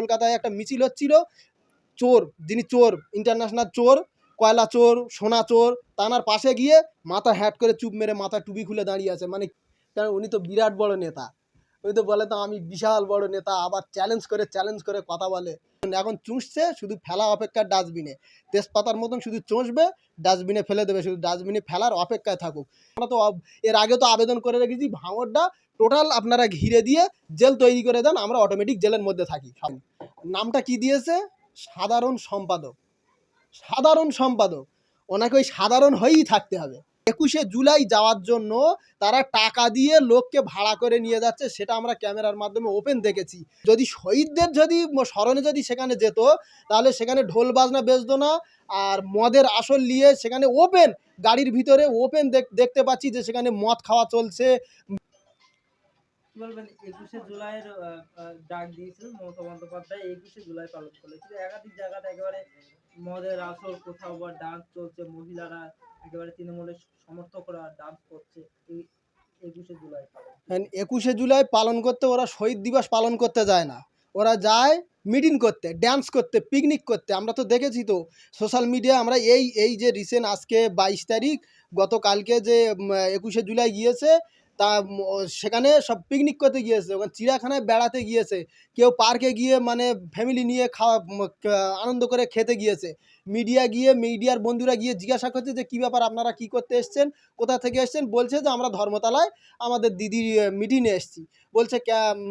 কলকাতায় একটা মিছিল হচ্ছিল। চোর, যিনি চোর ইন্টারন্যাশনাল চোর, কয়লা চোর, সোনা চোর, তানার পাশে গিয়ে মাথা হ্যাট করে চুপ মেরে মাথা টুপি খুলে দাঁড়িয়ে আছে। মানে কারণ উনি তো বিরাট বড় নেতা। উনি তো বলে তো আমি বিশাল বড় নেতা, আবার চ্যালেঞ্জ করে চ্যালেঞ্জ করে কথা বলে। এখন চুষছে, শুধু ফেলা অপেক্ষার ডাস্টবিনে তেজপাতার মতন শুধু চুষবে ডাস্টবিনে ফেলে দেবে, শুধু ডাস্টবিনে ফেলার অপেক্ষায় থাকুক। আমরা তো এর আগে তো আবেদন করে রেখেছি, ভাঙড়টা টোটাল আপনারা ঘিরে দিয়ে জেল তৈরি করে দেন, আমরা অটোমেটিক জেলের মধ্যে থাকি। নামটা কি দিয়েছে? সাধারণ সম্পাদক। সাধারণ সম্পাদক। ওনাকে ওই সাধারণ হয়েই থাকতে হবে। একুশে জুলাই যাওয়ার জন্য তারা টাকা দিয়ে লোককে ভাড়া করে নিয়ে যাচ্ছে, সেটা আমরা ক্যামেরার মাধ্যমে ওপেন দেখেছি। যদি শহীদদের যদি স্মরণে যদি সেখানে যেত, তাহলে সেখানে ঢোল বাজনা বেজতো না, আর মদের আসল নিয়ে সেখানে ওপেন, গাড়ির ভিতরে ওপেন দেখতে পাচ্ছি যে সেখানে মদ খাওয়া চলছে। জুলাইয়ের ডাক দিয়েছিলেন মমতা বন্দ্যোপাধ্যায়, একুশে জুলাই পালন কিন্তু একাধিক জায়গাতে একেবারে মদের আসর কোথাও বা ডান্স চলছে, মহিলারা একেবারে তৃণমূলের সমর্থকরা ডান্স করছে এই একুশে জুলাই। একুশে জুলাই পালন করতে ওরা শহীদ দিবস পালন করতে যায় না। ওরা যায় মিটিং করতে ড্যান্স করতে পিকনিক করতে। আমরা তো দেখেছি তো সোশ্যাল মিডিয়া আমরা এই এই যে রিসেন্ট আজকে বাইশ তারিখ, গতকালকে যে একুশে জুলাই গিয়েছে তা সেখানে সব পিকনিক করতে গিয়েছে। ওখানে চিড়িয়াখানায় বেড়াতে গিয়েছে। কেউ পার্কে গিয়ে মানে ফ্যামিলি নিয়ে খাওয়া আনন্দ করে খেতে গিয়েছে। মিডিয়া গিয়ে মিডিয়ার বন্ধুরা গিয়ে জিজ্ঞাসা করছে যে, কী ব্যাপার? আপনারা কী করতে এসছেন? কোথা থেকে এসছেন? বলছে যে, আমরা ধর্মতলায় আমাদের দিদির মিটিংয়ে এসছি। বলছে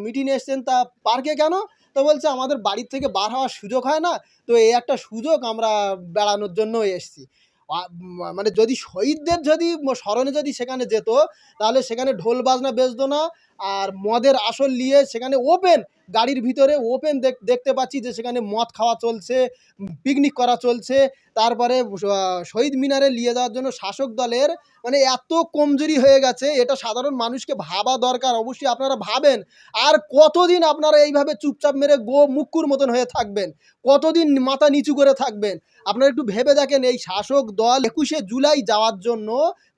মিটিংয়ে এসছেন? তা পার্কে কেন? তো বলছে, আমাদের বাড়ির থেকে বার হওয়ার সুযোগ হয় না। তো এই একটা সুযোগ আমরা বেড়ানোর জন্য এসছি। মানে যদি শহীদদের যদি স্মরণে যদি সেখানে যেত, তাহলে সেখানে ঢোল বাজনা বেজতো না, আর মদের আসল নিয়ে সেখানে ওপেন, গাড়ির ভিতরে ওপেন দেখতে পাচ্ছি যে সেখানে মদ খাওয়া চলছে পিকনিক করা চলছে, তারপরে শহীদ মিনারে নিয়ে যাওয়ার জন্য শাসক দলের মানে এত কমজোরি হয়ে গেছে, এটা সাধারণ মানুষকে ভাবা দরকার, অবশ্যই আপনারা ভাবেন। আর কতদিন আপনারা এইভাবে চুপচাপ মেরে গো মুক্কুর মতন হয়ে থাকবেন? কতদিন মাথা নিচু করে থাকবেন? আপনারা একটু ভেবে দেখেন, এই শাসক দল একুশে জুলাই যাওয়ার জন্য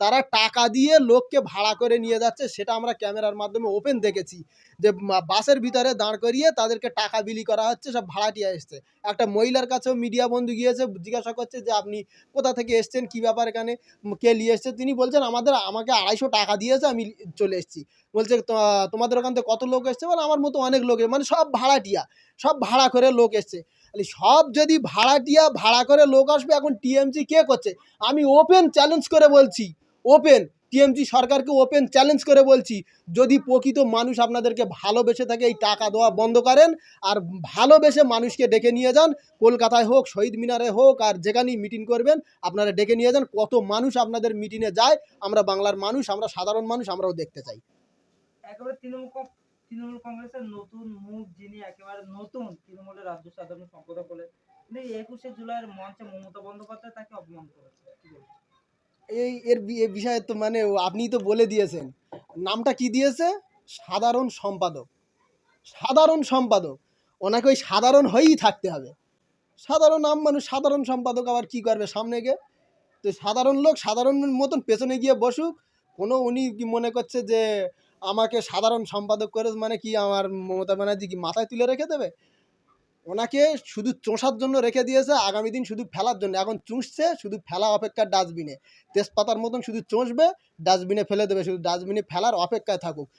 তারা টাকা দিয়ে লোককে ভাড়া করে নিয়ে যাচ্ছে, সেটা আমরা ক্যামেরার মাধ্যমে ওপেন দেখেছি। যে বাসের ভিতরে দাঁড় করিয়ে তাদেরকে টাকা বিলি করা হচ্ছে, সব ভাড়াটিয়া এসছে। একটা মহিলার কাছেও মিডিয়া বন্ধু গিয়েছে, জিজ্ঞাসা করছে যে আপনি কোথা থেকে এসছেন, কী ব্যাপার এখানে কে নিয়ে এসছে? তিনি বলছেন, আমাদের, আমাকে আড়াইশো টাকা দিয়েছে, আমি চলে এসেছি। বলছে, "তো- তোমাদের ওখান থেকে কত লোক এসছে? বলে, আমার মতো অনেক লোক মানে সব ভাড়াটিয়া, সব ভাড়া করে লোক এসছে। সব যদি ভাড়াটিয়া, ভাড়া করে লোক আসবে, এখন টিএমসি কে করছে? আমি ওপেন চ্যালেঞ্জ করে বলছি, ওপেন। টিএমসি সরকারকে ওপেন চ্যালেঞ্জ করে বলছি, যদি প্রকৃত মানুষ আপনাদেরকে ভালোবেসে থাকে, এই টাকা দেওয়া বন্ধ করেন আর ভালোবেসে মানুষকে ডেকে নিয়ে যান, কলকাতায় হোক, শহীদ মিনারে হোক, আর যেখানেই মিটিং করবেন, আপনারা ডেকে নিয়ে যান, কত মানুষ আপনাদের মিটিংয়ে যায়, আমরা বাংলার মানুষ, আমরা সাধারণ মানুষ, আমরাও দেখতে চাই তৃণমূল কংগ্রেসের নতুন মুখ যিনি একেবারে নতুন তৃণমূলের রাজ্য সাধারণ সম্পাদক এই একুশে জুলাইয়ের মঞ্চে মমতা বন্দ্যোপাধ্যায় তাকে অপমান করেছে? এই এর বিষয়ে তো মানে আপনি তো বলে দিয়েছেন। নামটা কি দিয়েছে? সাধারণ সম্পাদক। সাধারণ সম্পাদক। ওনাকে ওই সাধারণ হয়েই থাকতে হবে। সাধারণ নাম মানুষ, সাধারণ সম্পাদক আবার কি করবে সামনে গিয়ে? তো সাধারণ লোক সাধারণ মতন পেছনে গিয়ে বসুক। কোনো উনি কি মনে করছে যে, আমাকে সাধারণ সম্পাদক করে মানে কি আমার মমতা ব্যানার্জি কি মাথায় তুলে রেখে দেবে? ওনাকে শুধু চোষার জন্য রেখে দিয়েছে, আগামী দিন শুধু ফেলার জন্য। এখন চুষছে, শুধু ফেলা অপেক্ষার ডাস্টবিনে। তেজপাতার মতন শুধু চষবে, ডাস্টবিনে ফেলে দেবে, শুধু ডাস্টবিনে ফেলার অপেক্ষায় থাকুক।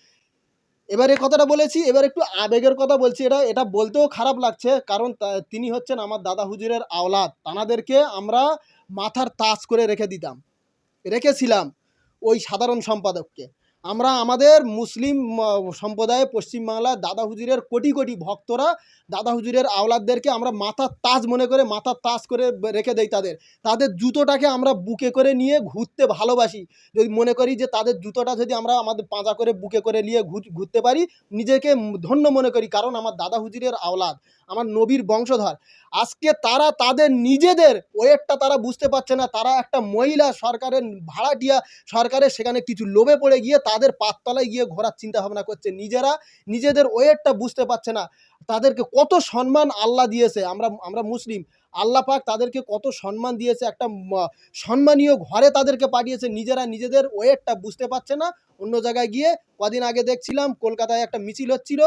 এবার এই কথাটা বলেছি, এবার একটু আবেগের কথা বলছি, এটা এটা বলতেও খারাপ লাগছে, কারণ তিনি হচ্ছেন আমার দাদা হুজুরের আওলাদ। তানাদেরকে আমরা মাথার তাজ করে রেখে দিতাম, রেখেছিলাম ওই সাধারণ সম্পাদককে। আমরা আমাদের মুসলিম সম্প্রদায়ে পশ্চিমবাংলার দাদা হুজুরের কোটি কোটি ভক্তরা দাদা হুজুরের আওলাদদেরকে আমরা মাথার তাজ মনে করে, মাথার তাজ করে রেখে দেই তাদের। তাদের জুতোটাকে আমরা বুকে করে নিয়ে ঘুরতে ভালোবাসি। যদি মনে করি যে তাদের জুতোটা যদি আমরা আমাদের পাঁজা করে বুকে করে নিয়ে ঘুরতে পারি, নিজেকে ধন্য মনে করি কারণ আমার দাদা হুজুরের আওলাদ, আমার নবীর বংশধর। আজকে তারা তাদের নিজেদের ওয়েটটা তারা বুঝতে পারছে না। তারা একটা মহিলা সরকারের ভাড়াটিয়া সরকারের সেখানে কিছু লোভে পড়ে গিয়ে তাদের পাততলায় গিয়ে ঘোরার চিন্তা ভাবনা করছে। নিজেরা নিজেদের ওয়েটটা বুঝতে পারছে না। তাদেরকে কত সম্মান আল্লাহ দিয়েছে। আমরা আমরা মুসলিম। আল্লাহ পাক তাদেরকে কত সম্মান দিয়েছে। একটা সম্মানীয় ঘরে তাদেরকে পাঠিয়েছে। নিজেরা নিজেদের ওয়েটটা বুঝতে পারছে না। অন্য জায়গায় গিয়ে কদিন আগে দেখছিলাম, কলকাতায় একটা মিছিল হচ্ছিল।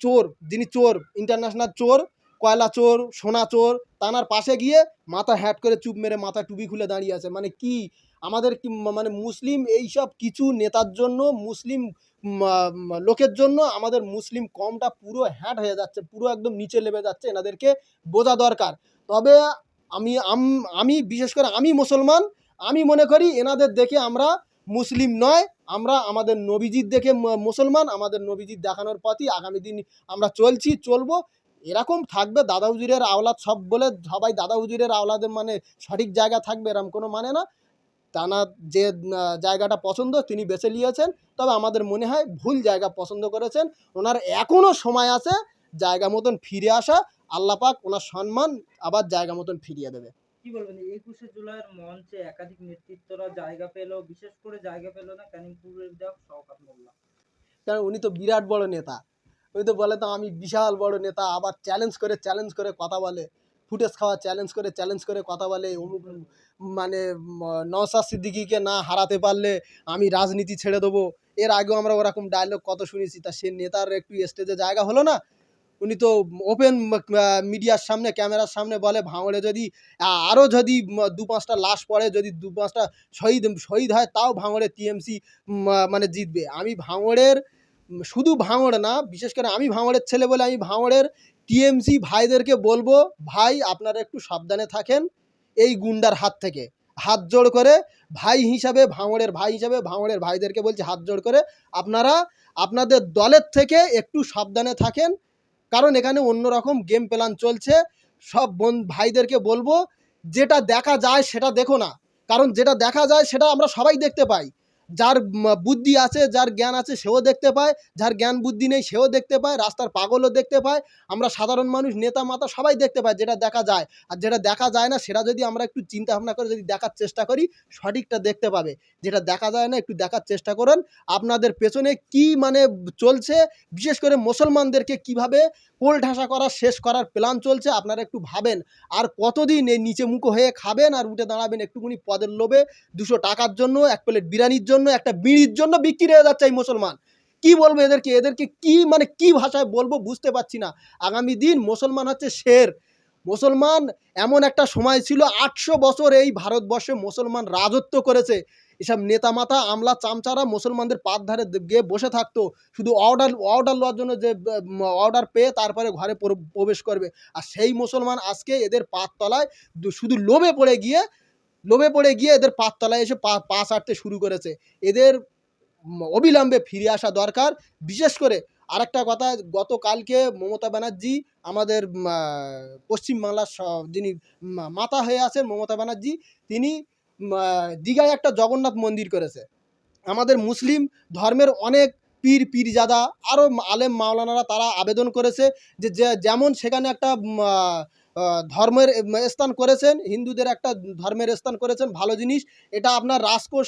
চোর, যিনি চোর ইন্টারন্যাশনাল চোর, কয়লা চোর, সোনা চোর, তানার পাশে গিয়ে মাথা হ্যাট করে চুপ মেরে মাথা টুপি খুলে দাঁড়িয়ে আছে। মানে কি আমাদের মানে মুসলিম এইসব কিছু নেতার জন্য, মুসলিম লোকের জন্য আমাদের মুসলিম কমটা পুরো হ্যাট হয়ে যাচ্ছে, পুরো একদম নিচে লেবে যাচ্ছে, এনাদেরকে বোঝা দরকার। তবে আমি আমি বিশেষ করে আমি মুসলমান, আমি মনে করি এনাদের দেখে আমরা মুসলিম নয়, আমরা আমাদের নবীজির দেখে মুসলমান, আমাদের নবীজির দেখানোর পথই আগামী দিন আমরা চলছি, চলবো। এরকম থাকবে, দাদা হুজুরের আওলাদ সব বলে, সবাই দাদা হুজুরের আওলাদের মানে সঠিক জায়গা থাকবে এরকম কোনো মানে না। টানা যে জায়গাটা পছন্দ তিনি বেছে নিয়েছেন। তবে আমাদের মনে হয় ভুল জায়গা পছন্দ করেছেন। ওনার এখনও সময় আছে জায়গা মতন ফিরে আসা। আল্লাহ পাক ওনার সম্মান আবার জায়গা মতন ফিরিয়ে দেবে। কি বলবেন? একুশে জুলাইয়ের মঞ্চে একাধিক নেতৃত্বরা জায়গা পেল বিশেষ করে জায়গা পেল না ক্যানিংপুরের যা শওকাত মোল্লা। কারণ উনি তো বিরাট বড় নেতা। উনি তো বলে তো আমি বিশাল বড় নেতা আবার চ্যালেঞ্জ করে চ্যালেঞ্জ করে কথা বলে। ফুটেজ খাওয়া চ্যালেঞ্জ করে চ্যালেঞ্জ করে কথা বলে অমুক মানে নওসাদ সিদ্দিকিকে না হারাতে পারলে আমি রাজনীতি ছেড়ে দেবো। এর আগেও আমরা ওরকম ডায়লগ কত শুনেছি, তা সে নেতার একটু স্টেজে জায়গা হলো না। উনি তো ওপেন মিডিয়ার সামনে ক্যামেরার সামনে বলে, ভাঙড়ে যদি আরও যদি দু পাঁচটা লাশ পড়ে, যদি দু পাঁচটা শহীদ শহীদ হয়, তাও ভাঙড়ে টিএমসি মানে জিতবে। আমি ভাঙড়ের শুধু ভাঙড় না, বিশেষ করে আমি ভাঙড়ের ছেলে বলে আমি ভাঙড়ের টিএমসি ভাইদেরকে বলব, ভাই আপনারা একটু সাবধানে থাকেন এই গুন্ডার হাত থেকে। হাত জোড় করে ভাই হিসাবে, ভাঙড়ের ভাই হিসাবে, ভাঙড়ের ভাইদেরকে বলছি হাত জোড় করে আপনারা আপনাদের দলের থেকে একটু সাবধানে থাকেন। কারণ এখানে অন্যরকম গেম প্ল্যান চলছে। সব বোন ভাইদেরকে বলব, যেটা দেখা যায় সেটা দেখো না। কারণ যেটা দেখা যায় সেটা আমরা সবাই দেখতে পাই। যার বুদ্ধি আছে, যার জ্ঞান আছে, সেও দেখতে পায়। যার জ্ঞান বুদ্ধি নেই, সেও দেখতে পায়। রাস্তার পাগলও দেখতে পায়। আমরা সাধারণ মানুষ, নেতা, মাতা সবাই দেখতে পাই যেটা দেখা যায়। আর যেটা দেখা যায় না, সেটা যদি আমরা একটু চিন্তা ভাবনা করে যদি দেখার চেষ্টা করি, সঠিকটা দেখতে পাবে। যেটা দেখা যায় না, একটু দেখার চেষ্টা করুন। আপনাদের পেছনে কি মানে চলছে? বিশেষ করে মুসলমানদেরকে কীভাবে কোল ঠাসা করা, শেষ করার প্ল্যান চলছে, আপনারা একটু ভাবেন। আর কতদিন এই নিচে মুখো হয়ে খাবেন আর উঠে দাঁড়াবেন একটুকুনি পদের লোভে? দুশো টাকার জন্য, এক প্লেট বিরিয়ানির জন্য একটা বিড়ির জন্য বিক্রি হয়ে যাচ্ছে এই মুসলমান। কি বলব এদেরকে? এদেরকে কি মানে কি ভাষায় বলব বুঝতে পারছি না। আগামী দিন মুসলমান হচ্ছে শের। মুসলমান এমন একটা সময় ছিল, আটশো বছর এই ভারতবর্ষে মুসলমান রাজত্ব করেছে। এসব নেতা মাতা আমলা, চামচারা মুসলমানদের পাত ধারে গিয়ে বসে থাকতো। শুধু অর্ডার অর্ডার লওয়ার জন্য যে অর্ডার পেয়ে তারপরে ঘরে প্রবেশ করবে। আর সেই মুসলমান আজকে এদের পাত তলায় শুধু লোভে পড়ে গিয়ে লোভে পড়ে গিয়ে এদের পাততলায় এসে পা পা চাটতে শুরু করেছে। এদের অবিলম্বে ফিরে আসা দরকার। বিশেষ করে আরেকটা কথা, গতকালকে মমতা ব্যানার্জি আমাদের পশ্চিমবাংলার যিনি মাতা হয়ে আছেন মমতা ব্যানার্জি, তিনি দীঘায় একটা জগন্নাথ মন্দির করেছে। আমাদের মুসলিম ধর্মের অনেক পীর, পীরজাদা আরও আলেম মাওলানারা তারা আবেদন করেছে যে যেমন সেখানে একটা ধর্মের স্থান করেছেন, হিন্দুদের একটা ধর্মের স্থান করেছেন, ভালো জিনিস। এটা আপনার রাজকোষ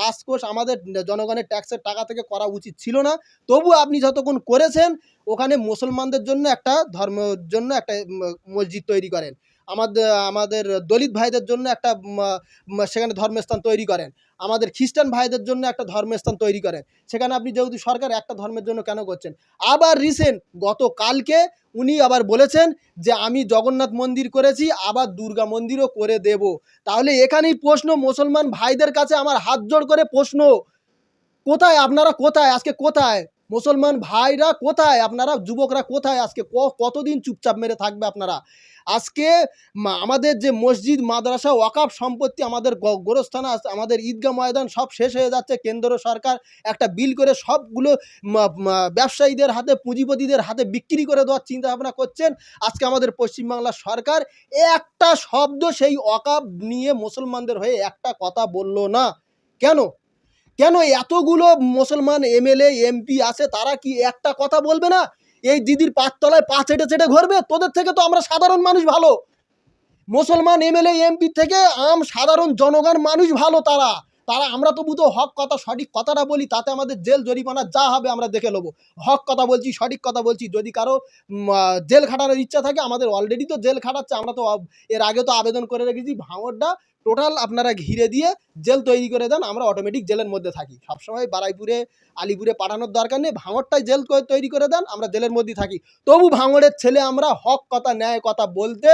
রাজকোষ আমাদের জনগণের ট্যাক্সের টাকা থেকে করা উচিত ছিল না। তবু আপনি যতক্ষণ করেছেন, ওখানে মুসলমানদের জন্য একটা ধর্মের জন্য একটা মসজিদ তৈরি করেন। আমাদের আমাদের দলিত ভাইদের জন্য একটা সেখানে ধর্মস্থান তৈরি করেন। আমাদের খ্রিস্টান ভাইদের জন্য একটা ধর্মস্থান তৈরি করেন। সেখানে আপনি যেহেতু সরকার, একটা ধর্মের জন্য কেন করছেন? আবার রিসেন্ট গতকালকে উনি আবার বলেছেন যে, আমি জগন্নাথ মন্দির করেছি, আবার দুর্গা মন্দিরও করে দেব। তাহলে এখানেই প্রশ্ন, মুসলমান ভাইদের কাছে আমার হাত জোড় করে প্রশ্ন। কোথায়? আপনারা কোথায়? আজকে কোথায়? মুসলমান ভাইরা কোথায়? আপনারা যুবকরা কোথায়? আজকে কতদিন চুপচাপ মেরে থাকবে আপনারা? আজকে আমাদের যে মসজিদ, মাদ্রাসা, ওয়াকাফ সম্পত্তি আমাদের গোরস্থান আমাদের ঈদগাহ ময়দান সব শেষ হয়ে যাচ্ছে। কেন্দ্র সরকার একটা বিল করে সবগুলো ব্যবসায়ীদের হাতে, পুঁজিপতিদের হাতে বিক্রি করে দেওয়ার চিন্তা ভাবনা করছেন। আজকে আমাদের পশ্চিমবাংলার সরকার একটা শব্দ সেই ওয়াকাফ নিয়ে মুসলমানদের হয়ে একটা কথা বলল না। কেন? কেন এতগুলো মুসলমান এমএলএ, এমপি আছে, তারা কি একটা কথা বলবে না? এই দিদির পাঁচতলায় পা চেটে চেটে ঘরবে? তোদের থেকে তো আমরা সাধারণ মানুষ ভালো। মুসলমান এমএলএ, এমপি থেকে আম সাধারণ জনগণ মানুষ ভালো তারা। তারা, আমরা তবু তো হক কথা, সঠিক কথাটা বলি, তাতে আমাদের জেল জরিমানা যা হবে আমরা দেখে নেব। হক কথা বলছি, সঠিক কথা বলছি, যদি কারও জেল খাটানোর ইচ্ছা থাকে, আমাদের অলরেডি তো জেল খাটাচ্ছে, আমরা তো এর আগে তো আবেদন করে রেখেছি ভাঙরটা টোটাল আপনারা ঘিরে দিয়ে জেল তৈরি করে দেন, আমরা অটোমেটিক জেলের মধ্যে থাকি। সবসময় বারাইপুরে, আলিপুরে পাঠানোর দরকার নেই ভাঙরটাই জেল তৈরি করে দেন, আমরা জেলের মধ্যেই থাকি। তবু ভাঙরের ছেলে আমরা হক কথা, ন্যায় কথা বলতে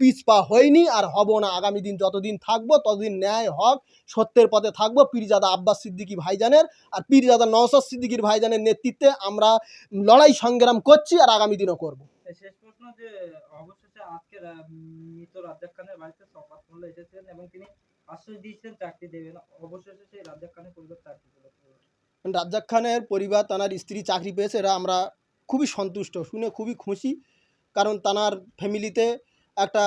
পিছপা হয়নি আর হব না। আগামী দিন যতদিন থাকব ততদিন ন্যায় হক সত্যের পথে থাকব। পীরজাদা আব্বাস সিদ্দিকী ভাইজানের আর পীরজাদা নওসাদ সিদ্দিকীর ভাইজানের নেতৃত্বে আমরা লড়াই সংগ্রাম করছি আর আগামী দিনও করব। শেষ প্রশ্ন যে অবশেষে আজকে মৃত রাজ্জাক খানের বাড়িতে সকাত মোল্লা এসেছিলেন এবং তিনি আশ্বাস দিয়েছিলেন চাকরি দেবেন। অবশেষে সেই রাজ্জাক খানের পরিবার চাকরি পেল রাজ্জাক খানের পরিবার তানার স্ত্রী চাকরি পেয়েছে এরা আমরা খুবই সন্তুষ্ট শুনে খুবই খুশি। কারণ তানার ফ্যামিলিতে একটা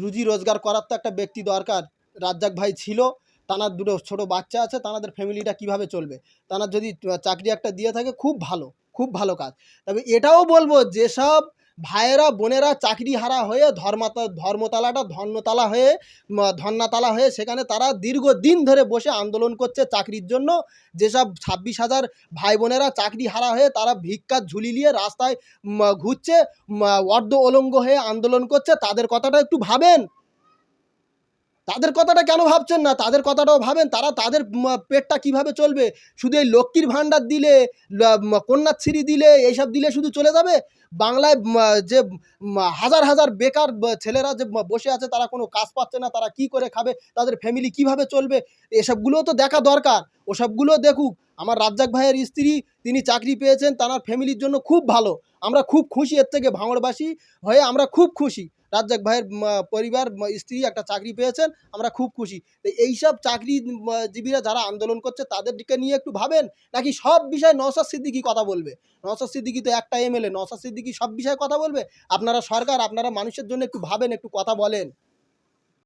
রুজি রোজগার করার তো একটা ব্যক্তি দরকার। রাজ্জাক ভাই ছিল, তানার দুটো ছোটো বাচ্চা আছে, তানাদের ফ্যামিলিটা কীভাবে চলবে? তানার যদি চাকরি একটা দিয়ে থাকে, খুব ভালো খুব ভালো কাজ। তবে এটাও বলব যেসব ভাইয়েরা, বোনেরা চাকরি হারা হয়ে ধর্মাতা, ধর্মতলাটা ধন্যতলা হয়ে ধর্নাতলা হয়ে সেখানে তারা দীর্ঘদিন ধরে বসে আন্দোলন করছে চাকরির জন্য। যেসব ছাব্বিশ হাজার ভাই বোনেরা চাকরি হারা হয়ে তারা ভিক্ষার ঝুলি নিয়ে রাস্তায় ঘুরছে অর্ধ অলঙ্গ হয়ে আন্দোলন করছে, তাদের কথাটা একটু ভাবেন। তাদের কথাটা কেন ভাবছেন না? তাদের কথাটাও ভাবেন? তারা তাদের পেটটা কীভাবে চলবে? শুধু এই লক্ষ্মীর ভাণ্ডার দিলে কন্যাশ্রী দিলে, এইসব দিলে শুধু চলে যাবে? বাংলায় যে হাজার হাজার বেকার ছেলেরা যে বসে আছে, তারা কোনো কাজ পাচ্ছে না, তারা কি করে খাবে? তাদের ফ্যামিলি কীভাবে চলবে? এসবগুলোও তো দেখা দরকার। ওসবগুলো দেখুক। আমার রাজ্জাক ভাইয়ের স্ত্রী, তিনি চাকরি পেয়েছেন, তার ফ্যামিলির জন্য খুব ভালো। আমরা খুব খুশি, এর থেকে ভাঙড়বাসী হয়ে আমরা খুব খুশি। রাজ্জাক ভাইয়ের পরিবার স্ত্রী একটা চাকরি পেয়েছেন, আমরা খুব খুশি। তো এইসব চাকরিজীবীরা জীবীরা যারা আন্দোলন করছে তাদের দিকে নিয়ে একটু ভাবেন, নাকি সব বিষয়ে নওসাদ সিদ্দিকি কথা বলবে? নওসাদ সিদ্দিকি তো একটা এমএলএ নওসাদ সিদ্দিকি সব বিষয়ে কথা বলবে? আপনারা সরকার, আপনারা মানুষের জন্য একটু ভাবেন, একটু কথা বলেন।